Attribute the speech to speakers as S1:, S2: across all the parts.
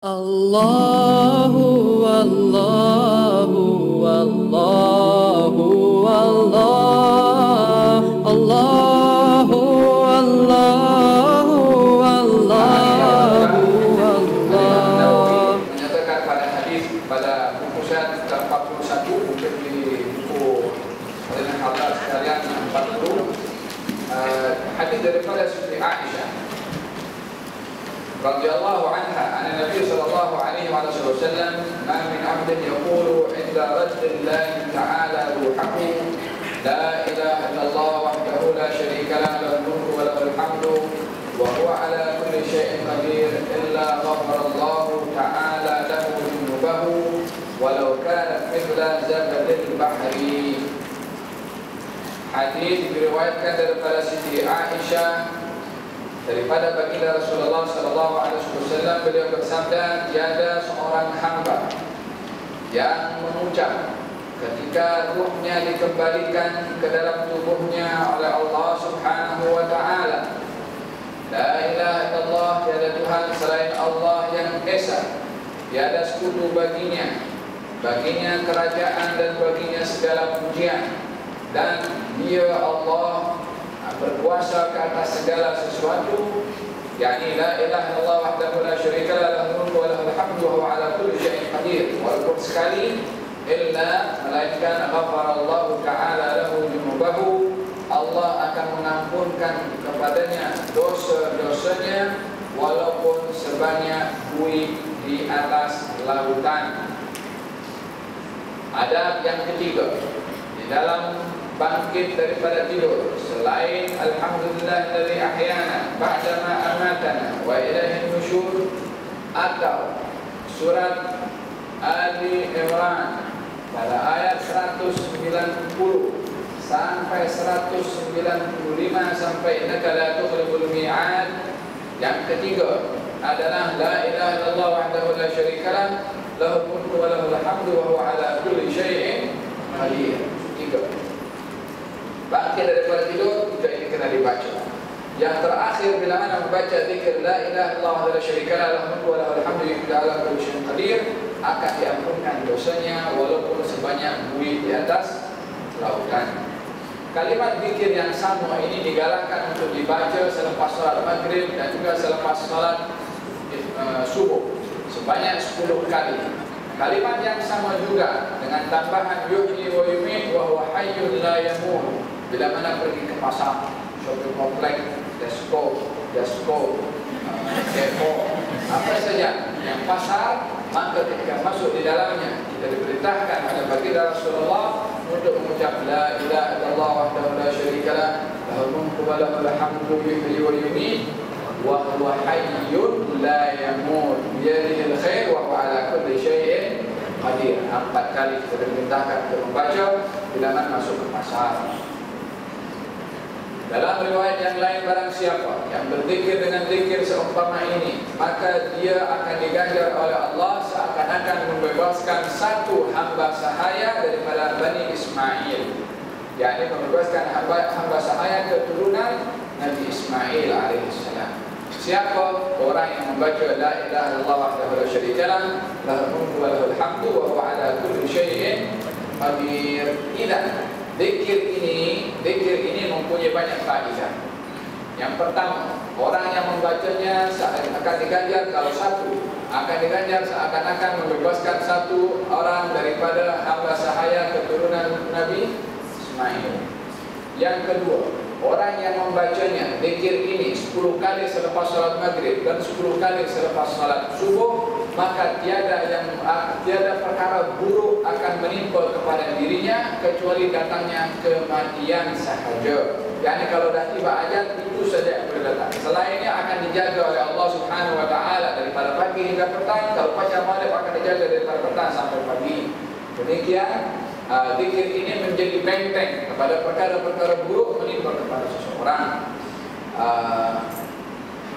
S1: Allah. النبي صلى الله عليه وعلى آله وسلم ما من عبد يقول عند رد الله تعالى روحه لا إله إلا الله وحده لا شريك له له الملك وله الحمد وهو على كل شيء قدير إلا غفر الله تعالى له ذنوبه ولو كانت مثل زبد البحر. حديث diriwayatkan daripada Siti Aisyah daripada baginda Rasulullah sallallahu alaihi wasallam beliau bersabda tiada seorang hamba yang mengucap ketika ruhnya dikembalikan ke dalam tubuhnya oleh Allah Subhanahu wa taala. La ilaha illallah tiada tuhan selain Allah yang esa. Tiada sekutu baginya baginya kerajaan dan baginya segala pujian. Dan dia Allah berkuasa ke atas segala sesuatu yakni la ilaha illallah wahdahu la syarika lah lahu mulku wa lahu alhamdu wa huwa ala kulli syai'in qadir. Walaupun sekali illa melainkan ghafarallahu ta'ala lahu junubahu Allah akan mengampunkan kepadanya dosa-dosanya walaupun sebanyak buih di atas lautan. Adab yang ketiga di dalam bangkit daripada tidur. Selain alhamdulillah dari ahyana ba'da ma amatana wa ilaihi nusyur atau surat Ali Imran pada ayat 190 sampai 195 sampai innaka la tughlibul mi'ad. Yang ketiga adalah la ilaha illallah wahdahu la syarikalah lahu mulku wa lahu alhamdu wa huwa ala kulli syai'in qadir bangkit daripada tidur juga ini kena dibaca. Yang terakhir bila mana membaca zikir la ilaha illallah wa la syarika lah lahu wa lahu alhamdu ala kulli syai'in qadir akan diampunkan dosanya walaupun sebanyak buih di atas lautan. Kalimat zikir yang sama ini digalakkan untuk dibaca selepas salat maghrib dan juga selepas salat uh, subuh. Sebanyak 10 kali. Kalimat yang sama juga dengan tambahan yuhyi wa yumit wa huwa hayyun la yamut bila mana pergi ke pasar, shopping complex, disco, disco, depo, apa saja yang pasar, maka ketika masuk di dalamnya kita diperintahkan oleh baginda Rasulullah untuk mengucap la ilaha illallah wahdahu la syarikalah lahul mulku wa hamdu yuhyi wa yumiit wa huwa hayyun la yamut biyadihi alkhair wa huwa ala kulli syai'in qadir. Empat kali kita diperintahkan untuk membaca bila masuk ke pasar dalam riwayat yang lain barang siapa yang berzikir dengan zikir seumpama ini maka dia akan diganjar oleh Allah seakan-akan membebaskan satu hamba sahaya daripada Bani Ismail. Yakni membebaskan hamba, hamba sahaya keturunan Nabi Ismail alaihissalam siapa orang yang membaca la ilaha illallah wahdahu la syarikalah lahul mulku wa lahul hamdu wa huwa ala kulli syai'in qadir Zikir ini, zikir ini mempunyai banyak faedah. Yang pertama, orang yang membacanya akan diganjar kalau satu akan diganjar seakan-akan membebaskan satu orang daripada hamba sahaya keturunan Nabi Ismail. Yang kedua, orang yang membacanya zikir ini 10 kali selepas salat maghrib dan 10 kali selepas salat subuh maka tiada yang uh, tiada perkara buruk akan menimpa kepada dirinya kecuali datangnya kematian sahaja. Yani kalau dah tiba ajal itu saja yang boleh datang. Selainnya akan dijaga oleh Allah Subhanahu Wa Taala daripada pagi hingga petang. Kalau pasca malam akan dijaga daripada petang sampai pagi. Demikian uh, zikir ini menjadi benteng kepada perkara-perkara buruk menimpa kepada seseorang. Uh,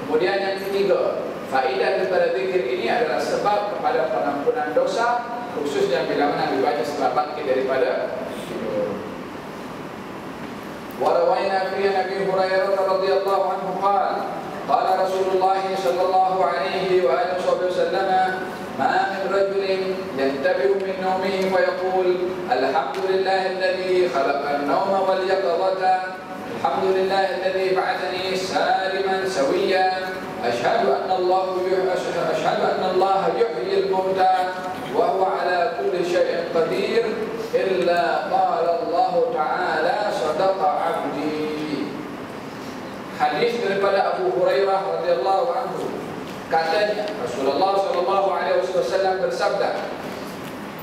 S1: kemudian yang ketiga, Faedah daripada zikir ini adalah sebab kepada pengampunan dosa khususnya bila mana dibaca setelah bangkit daripada tidur. Wa rawayna fi Nabi Hurairah radhiyallahu anhu qala قال رسول الله صلى الله عليه وآله وسلم ما من رجل ينتبه من نومه ويقول الحمد لله الذي خلق النوم واليقظة الحمد لله الذي بعثني سالما سويا أشهد أن الله أشهد أن الله يحيي الموتى وهو على كل شيء قدير إلا قال الله تعالى صدق عبدي Hadis daripada Abu Hurairah radhiyallahu anhu katanya Rasulullah sallallahu alaihi wasallam bersabda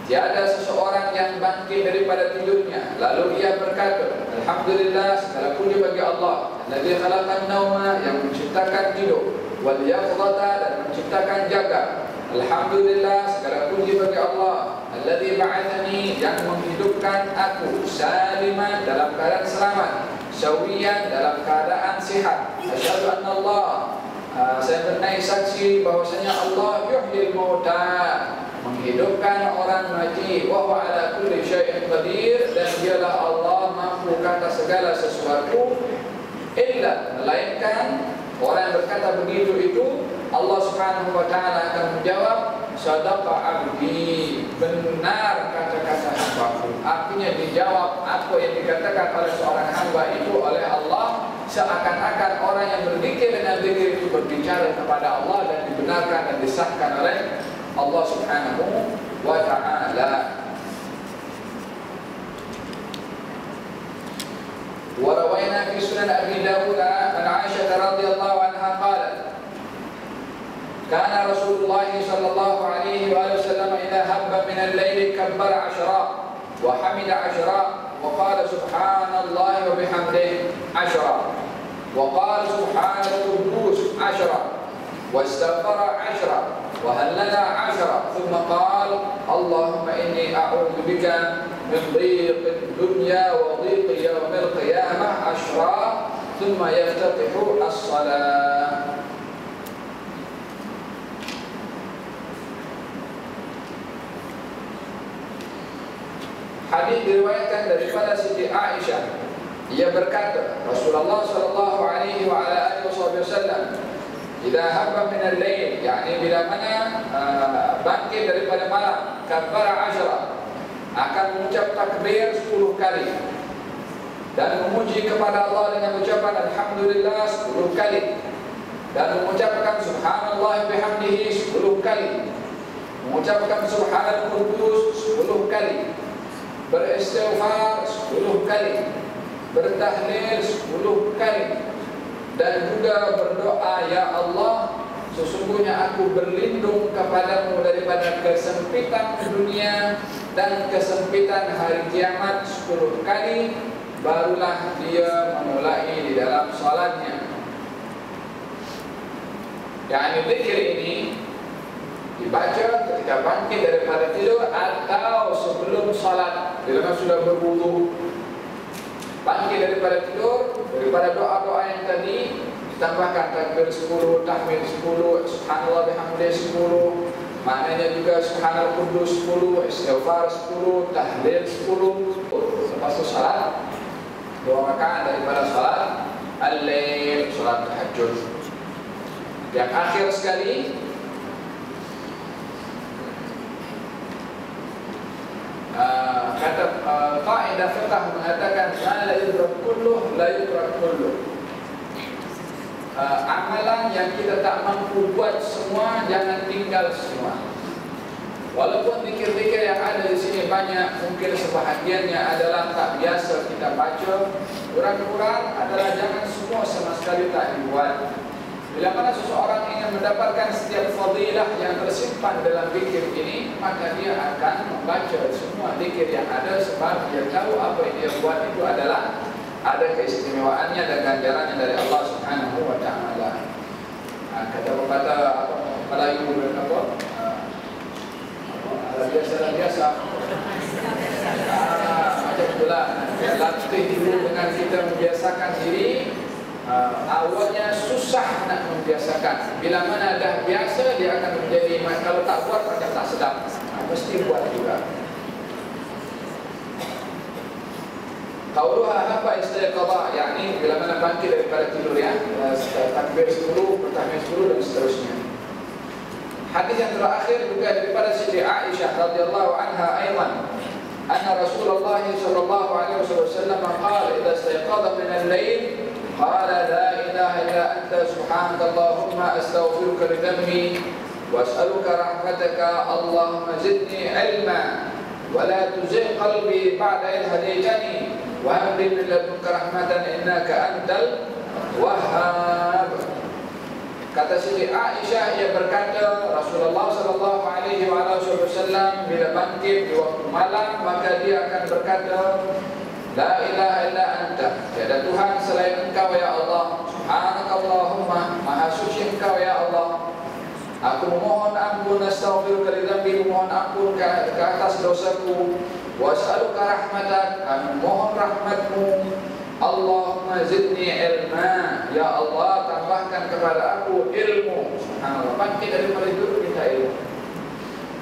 S1: Tiada seseorang yang bangkit daripada tidurnya lalu ia berkata Alhamdulillah segala puji bagi Allah Alladzi khalaqan nauma yang menciptakan tidur wal yaqdata dan menciptakan jaga. Alhamdulillah segala puji bagi Allah. Alladzi ba'athani yang menghidupkan aku saliman dalam keadaan selamat syawiyan dalam keadaan sihat. Asyhadu anna Allah. Uh, saya bernaik saksi bahwasanya Allah yuhyil mauta menghidupkan orang mati wa huwa ala kulli syai'in qadir dan dialah Allah mampu kata segala sesuatu illa melainkan orang berkata begitu itu Allah Subhanahu wa taala akan menjawab sadaqa abdi. Benar kata-kata hambaku artinya dijawab apa yang dikatakan oleh seorang hamba itu oleh Allah. Seakan-akan orang yang berzikir dengan zikir itu berbicara kepada Allah dan dibenarkan dan disahkan oleh Allah Subhanahu wa taala سنن أبي داود عن عائشة رضي الله عنها قالت كان رسول الله صلى الله عليه وآله وسلم إذا هب من الليل كبر عشرا وحمد عشرا وقال سبحان الله وبحمده عشرا وقال سبحان القدوس عشرا واستغفر عشرا وهلل عشرا ثم قال اللهم إني أعوذ بك من ضيق الدنيا وضيق يوم القيامة عشرا ثم يفتتح الصلاة Hadis diriwayatkan daripada Siti Aisyah. Ia berkata Rasulullah sallallahu alaihi wa ala alihi wasallam jika hamba min al-lail yakni bila mana uh, bangkit daripada malam kafara ajra akan mengucap takbir 10 kali dan memuji kepada Allah dengan ucapan alhamdulillah 10 kali. Dan mengucapkan subhanallah bihamdihi 10 kali. Mengucapkan subhanal qudus 10 kali. Beristighfar 10 kali. Bertahlil 10 kali. Dan juga berdoa ya Allah sesungguhnya aku berlindung kepadamu daripada kesempitan dunia dan kesempitan hari kiamat 10 kali barulah dia memulai di dalam salatnya yang ini ini dibaca ketika bangkit daripada tidur atau sebelum salat bila sudah berwudu bangkit daripada tidur daripada doa-doa yang tadi ditambahkan takbir 10 tahmid 10 subhanallah bihamdih 10 maknanya juga subhanallah kudus 10 istighfar 10 tahlil 10 lepas itu salat dua rakaat daripada salat al-lail salat tahajud. Yang akhir sekali Ah, kata uh, faedah fiqh mengatakan la yudrak kullu la yudrak kullu. Uh, amalan yang kita tak mampu buat semua jangan tinggal semua walaupun zikir-zikir yang ada di sini banyak mungkin sebahagiannya adalah tak biasa kita baca kurang-kurang adalah jangan semua sama sekali tak dibuat bila mana seseorang ingin mendapatkan setiap fadilah yang tersimpan dalam zikir ini, maka dia akan membaca semua zikir yang ada sebab dia tahu apa yang dia buat itu adalah ada keistimewaannya dan ganjarannya dari Allah Subhanahu wa taala. Ha, kata pepatah apa Melayu apa? Ada biasa biasa. Ah, macam Latih dulu dengan kita membiasakan diri uh, awalnya susah nak membiasakan. Bila mana dah biasa dia akan menjadi kalau tak buat macam tak sedap. Uh, mesti buat juga. Qauluha apa istiqadha yakni bila mana bangkit daripada tidur ya eh, takbir 10 pertama 10 dan seterusnya. Hadis yang terakhir juga daripada Siti Aisyah radhiyallahu anha aidan أن رسول الله صلى الله عليه وسلم قال إذا استيقظ من الليل قال لا إله إلا أنت سبحانك اللهم أستغفرك لذنبي وأسألك رحمتك اللهم زدني علما ولا تزغ قلبي بعد إذ هديتني وأمر من لدنك رحمة إنك أنت الوهاب. Kata Siti Aisyah yang berkata Rasulullah sallallahu alaihi wasallam bila bangkit di waktu malam maka dia akan berkata La ilaha illa anta tiada Tuhan selain engkau ya Allah. Subhanakallahumma maha suci engkau ya Allah. Aku memohon ampun astaghfiruka li dzambi memohon ampun ke, ke atas dosaku. Wa as'aluka rahmatan kami mohon rahmatmu. Allahumma zidni ilma ya Allah tambahkan kepada aku ilmu. Subhanallah bangkit daripada itu minta ilmu.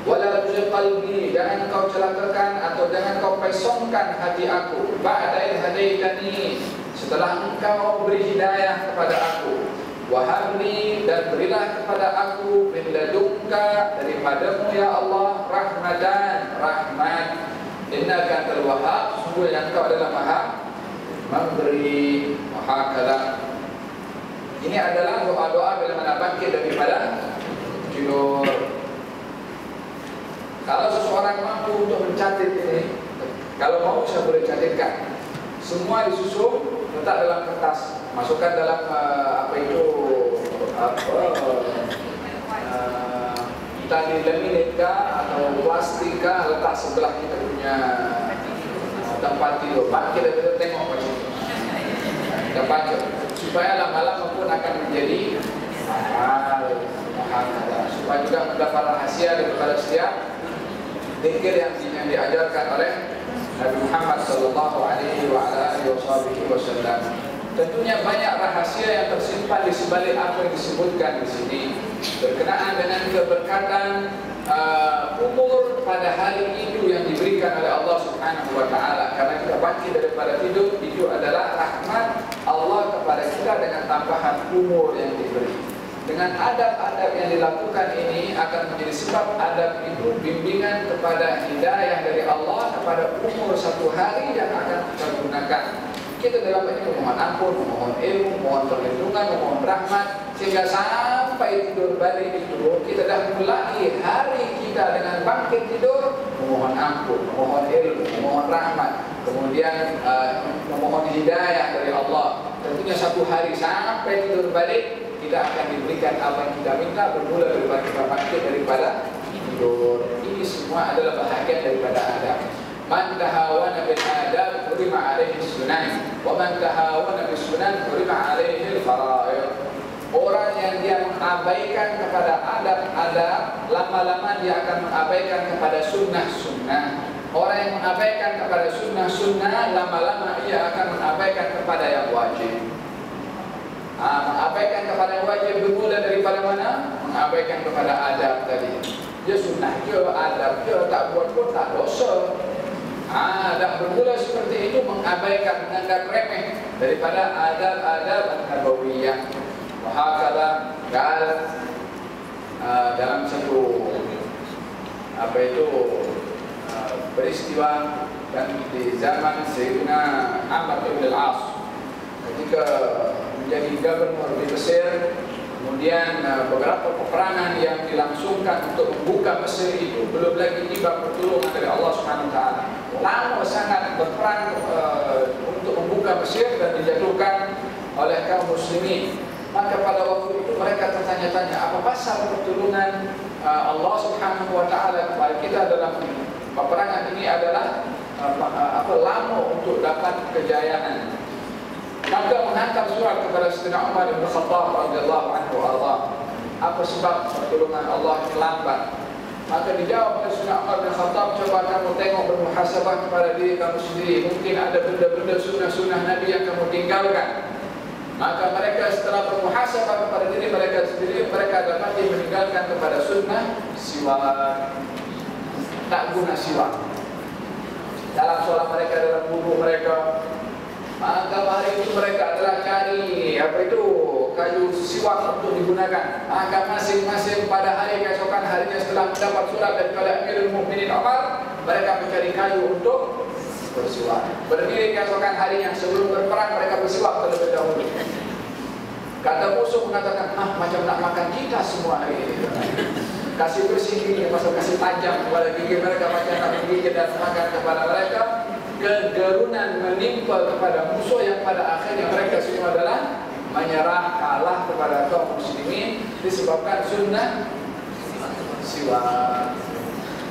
S1: Wala tuzigh qalbi jangan kau celakakan atau jangan kau pesongkan hati aku. Ba'da hadaitani. Setelah engkau beri hidayah kepada aku Wahabli dan berilah kepada aku min ladunka daripadamu ya Allah rahmatan rahmat. Innaka antal wahhab. Sungguh yang kau adalah maha memberi. Maha kala ini adalah doa-doa bila mana bangkit daripada tidur. Kalau seseorang mampu untuk mencatat ini kalau mau saya boleh catatkan. Semua disusun letak dalam kertas masukkan dalam uh, apa itu apa uh, tali laminate kah atau plastik letak sebelah kita punya uh, tempat tidur. Pak kita kita tengok macam itu kita baca supaya lama-lama pun akan menjadi supaya juga mendapat rahasia daripada setiap zikir yang, yang diajarkan oleh Nabi Muhammad sallallahu alaihi wa alihi wasallam. Tentunya banyak rahasia yang tersimpan di sebalik apa yang disebutkan di sini. Berkenaan dengan keberkatan uh, umur pada hari itu yang diberikan oleh Allah Subhanahu wa taala. Karena kita bangkit daripada tidur itu adalah rahmat Allah kepada kita dengan tambahan umur yang diberi. Dengan adab-adab yang dilakukan ini akan menjadi sebab adab itu bimbingan kepada hidayah dari Allah kepada umur satu hari yang akan kita gunakan. Kita dalam ini memohon ampun, memohon ilmu, memohon perlindungan, memohon rahmat sehingga sampai tidur balik itu kita dah mulai hari kita dengan bangkit tidur memohon ampun, memohon ilmu, memohon rahmat, kemudian uh, memohon hidayah dari Allah. Tentunya satu hari sampai tidur balik kita akan diberikan apa yang kita minta bermula daripada kita bangkit daripada tidur. Ini semua adalah bahagian daripada adab. Man tahawana bil adab sunan wa man tahawana bil sunan kurima alaihi al-fara'id. Orang yang dia mengabaikan kepada adab-adab Lama-lama dia akan mengabaikan kepada sunnah-sunnah Orang yang mengabaikan kepada sunnah-sunnah Lama-lama ia akan mengabaikan kepada yang wajib ha, mengabaikan kepada wajib bermula daripada mana? Mengabaikan kepada adab tadi. Dia sunnah je, adab je, tak buat pun tak dosa. Ha, dan bermula seperti itu mengabaikan, menganggap remeh daripada adab-adab an-nabawiyah. Wahakala kal uh, dalam satu apa itu uh, peristiwa dan di zaman Sayyidina Ahmad bin Al-As ketika menjadi gubernur di Mesir kemudian uh, beberapa peperangan yang dilangsungkan untuk membuka Mesir itu belum lagi tiba pertolongan dari Allah Subhanahu taala lama sangat berperang uh, untuk membuka Mesir dan dijatuhkan oleh kaum muslimin. Maka pada waktu itu mereka tertanya-tanya apa pasal pertolongan uh, Allah Subhanahu wa taala kepada kita dalam peperangan ini adalah uh, apa lama untuk dapat kejayaan. Maka menghantar surat kepada Sayyidina Umar bin Khattab radhiyallahu anhu Allah apa sebab pertolongan Allah ini lambat maka dijawab oleh Sayyidina Umar bin Khattab coba kamu tengok bermuhasabah kepada diri kamu sendiri. Mungkin ada benda-benda sunnah-sunnah Nabi yang kamu tinggalkan. Maka mereka setelah bermuhasabah kepada diri mereka sendiri mereka dapat meninggalkan kepada sunnah siwak tak guna siwak dalam solat mereka dalam buku mereka. Maka hari itu mereka telah cari apa itu kayu siwak untuk digunakan. Maka masing-masing pada hari keesokan harinya setelah mendapat surat daripada Amirul Mukminin Umar, mereka mencari kayu untuk bersiwak. Berdiri keesokan hari yang sebelum berperang mereka bersiwak terlebih dahulu. Kata musuh mengatakan, ah macam nak makan kita semua hari ini. Kasih bersih gigi, pasal kasih tajam kepada gigi mereka macam nak menggigit dan makan kepada mereka kegerunan menimpa kepada musuh yang pada akhirnya mereka semua adalah menyerah kalah kepada kaum muslimin disebabkan sunnah siwa.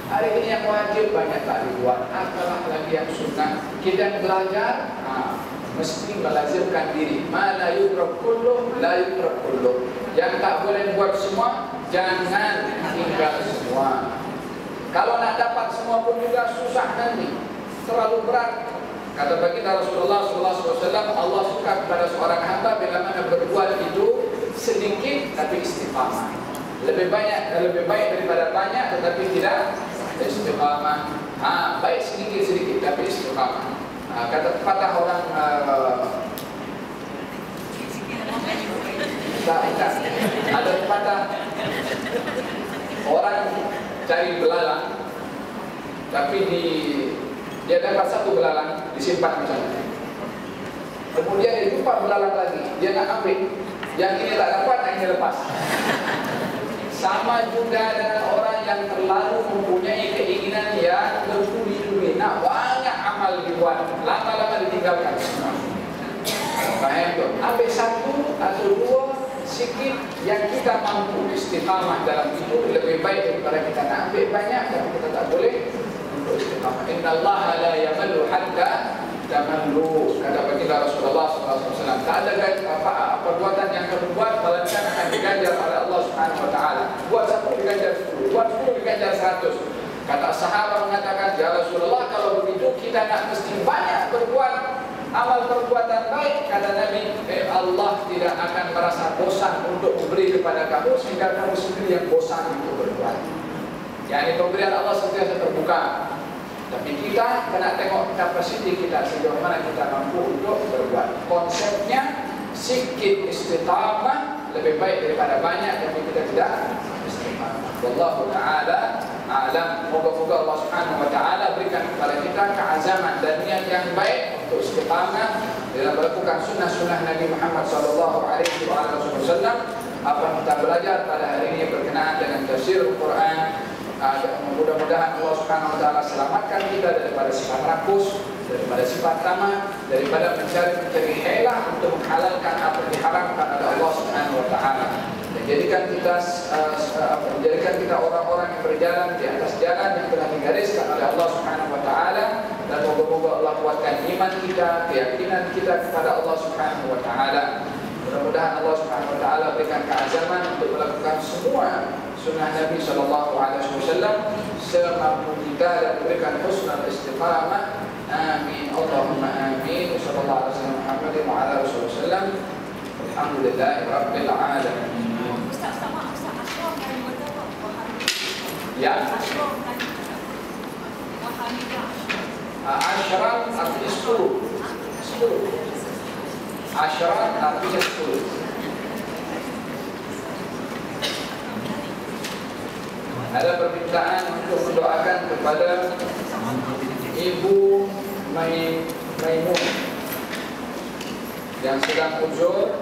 S1: Hari ini yang wajib banyak tak dibuat. Apalah lagi yang sunnah? Kita belajar ha, mesti melazimkan diri. Mana yudrak kullu la yudrak kullu. Yang tak boleh buat semua jangan tinggal semua. Kalau nak dapat semua pun juga susah nanti. Terlalu berat. Kata baginda Rasulullah SAW, Allah suka kepada seorang hamba bila mana berbuat itu sedikit tapi istiqamah. Lebih banyak, lebih baik daripada banyak tetapi tidak istiqamah. Ha, baik sedikit sedikit tapi istiqamah. Ha, kata patah orang uh, tak, tak. ada patah orang cari belalang tapi di dia dapat satu belalang disimpan misalnya. Kemudian dia jumpa belalang lagi, dia nak ambil. Yang ini tak dapat, yang ini lepas. Sama juga dengan orang yang terlalu mempunyai keinginan yang bertubi-tubi. Nak banyak amal dibuat, lama-lama ditinggalkan. Faham tu? Ambil satu atau dua sikit yang kita mampu istiqamah dalam itu lebih baik daripada kita nak ambil banyak yang kita tak boleh. Inna Allah la yamallu hatta tamallu. Kata baginda Rasulullah SAW. Tak ada apa, perbuatan yang kamu buat melainkan akan diganjar oleh Allah Subhanahu Wa Taala. Buat satu diganjar sepuluh, buat sepuluh diganjar seratus. Kata sahabat mengatakan, Ya Rasulullah, kalau begitu kita nak mesti banyak berbuat amal perbuatan baik. Kata Nabi, eh, Allah tidak akan merasa bosan untuk memberi kepada kamu sehingga kamu sendiri yang bosan untuk berbuat. Yang ini pemberian Allah sentiasa terbuka. Tapi kita kena tengok kapasiti kita sejauh mana kita mampu untuk berbuat. Konsepnya sikit istiqamah lebih baik daripada banyak tapi kita tidak istiqamah. Wallahu taala alam. Moga-moga Allah Subhanahu wa taala berikan kepada kita keazaman dan niat yang baik untuk istiqamah dalam melakukan sunnah-sunnah Nabi Muhammad sallallahu alaihi wasallam. Apa kita belajar pada hari ini berkenaan dengan tafsir Al-Quran Subhanahu wa taala selamatkan kita daripada sifat rakus, daripada sifat tamak, daripada mencari-mencari helah untuk menghalalkan apa yang diharamkan oleh Allah Subhanahu wa taala. Dan jadikan kita uh, menjadikan kita orang-orang yang berjalan di atas jalan yang telah digariskan oleh Allah Subhanahu wa taala dan moga-moga Allah kuatkan iman kita, keyakinan kita kepada Allah Subhanahu wa taala. Mudah-mudahan Allah Subhanahu wa taala berikan keazaman untuk melakukan semua سنة النبي صلى الله عليه وسلم سرنا بالقتال بك حسن الاستقامة. آمين. اللهم آمين. وصلى الله على سيدنا محمد وعلى آله وصحبه وسلم. الحمد لله رب العالمين. يا. عشرة أرضي سطور عشرة أرضي سطور ada permintaan untuk mendoakan kepada Ibu Maimun yang sedang uzur